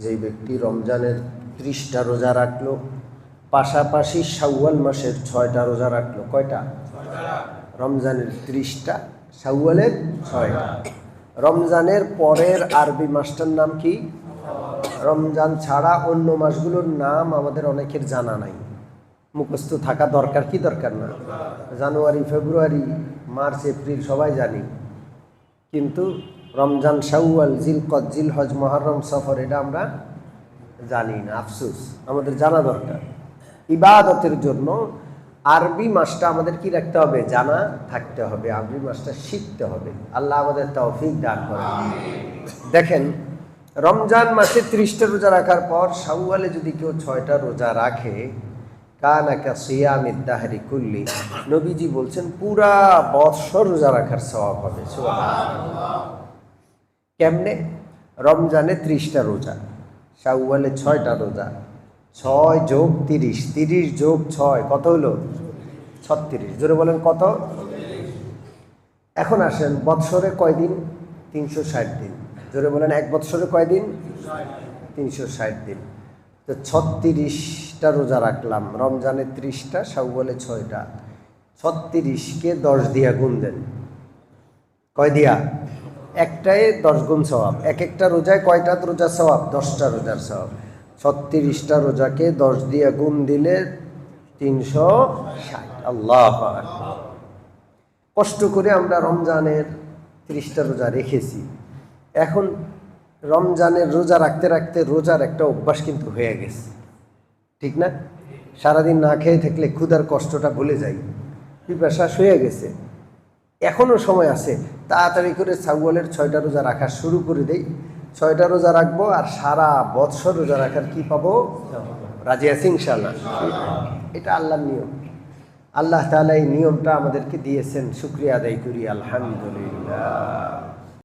যেই ব্যক্তি রমজানের ত্রিশটা রোজা রাখল, পাশাপাশি শাওয়াল মাসের ছয়টা রোজা রাখল। কয়টা? রমজানের ত্রিশটা, শাওয়ালের ছয়টা। রমজানের পরের আরবি মাসটার নাম কি? রমজান ছাড়া অন্য মাসগুলোর নাম আমাদের অনেকের জানা নাই। মুখস্থ থাকা দরকার কি দরকার না? জানুয়ারি, ফেব্রুয়ারি, মার্চ, এপ্রিল সবাই জানি। কিন্তু রমজান শাওয়াল, জিলকত, জিলহজ, মহরম সফর, এটা আমরা জানি না, আফসুস। আমাদের জানা দরকার। ইবাদতের জন্য আরবি মাসটা আমাদের কি রাখতে হবে? জানা থাকতে হবে। আরবি মাসটা শিখতে হবে। আল্লাহ আমাদের তৌফিক দান করে দেখেন, রমজান মাসে ত্রিশটা রোজা রাখার পর শাওয়ালে যদি কেউ ছয়টা রোজা রাখে কানাকা সিয়ামিদ দাহারি কুল্লি, নবীজি বলছেন, পুরা বৎসর রোজা রাখার স্বভাব হবে। কেমনে? রমজানে ত্রিশটা রোজা, শাওয়ালে ছয়টা রোজা, ছয় যোগ তিরিশ তিরিশ যোগ ছয়, কত হলো? ছত্রিশ। জোরে বলেন কত? এখন আসেন, বৎসরে কয়দিন তিনশো ষাট দিন। জোরে বলেন, এক বৎসরে কয়দিন তিনশো ষাট দিন। তো ছত্রিশটা রোজা রাখলাম, রমজানে ত্রিশটা, শাওয়ালে ছয়টা। ছত্রিশকে দশ দিয়া গুণ দেন। কয় দিয়া? একটাই দশ গুণ স্বভাব। এক একটা রোজায় কয়টা রোজার স্বভাব? দশটা রোজার স্বভাব। ছত্রিশটা রোজাকে দশ দিয়া গুণ দিলে তিনশো ষাট। আল্লাহ কষ্ট করে আমরা রমজানের ত্রিশটা রোজা রেখেছি। এখন রমজানের রোজা রাখতে রাখতে রোজার একটা অভ্যাস কিন্তু হয়ে গেছে। ঠিক না? সারাদিন না খেয়ে থাকলে ক্ষুধার কষ্টটা ভুলে যাই। পিপাসা হয়ে গেছে। এখনও সময় আছে। তাড়াতাড়ি করে ছাগলের ছয়টা রোজা রাখা শুরু করে দেই। ছয়টা রোজা রাখব আর সারা বৎসর রোজা রাখার কি পাবো? রাজি আছি ইনশাল্লাহ এটা আল্লাহর নিয়ম। আল্লাহ তালা এই নিয়মটা আমাদেরকে দিয়েছেন। শুক্রিয়া আদায় করি। আলহামদুলিল্লাহ।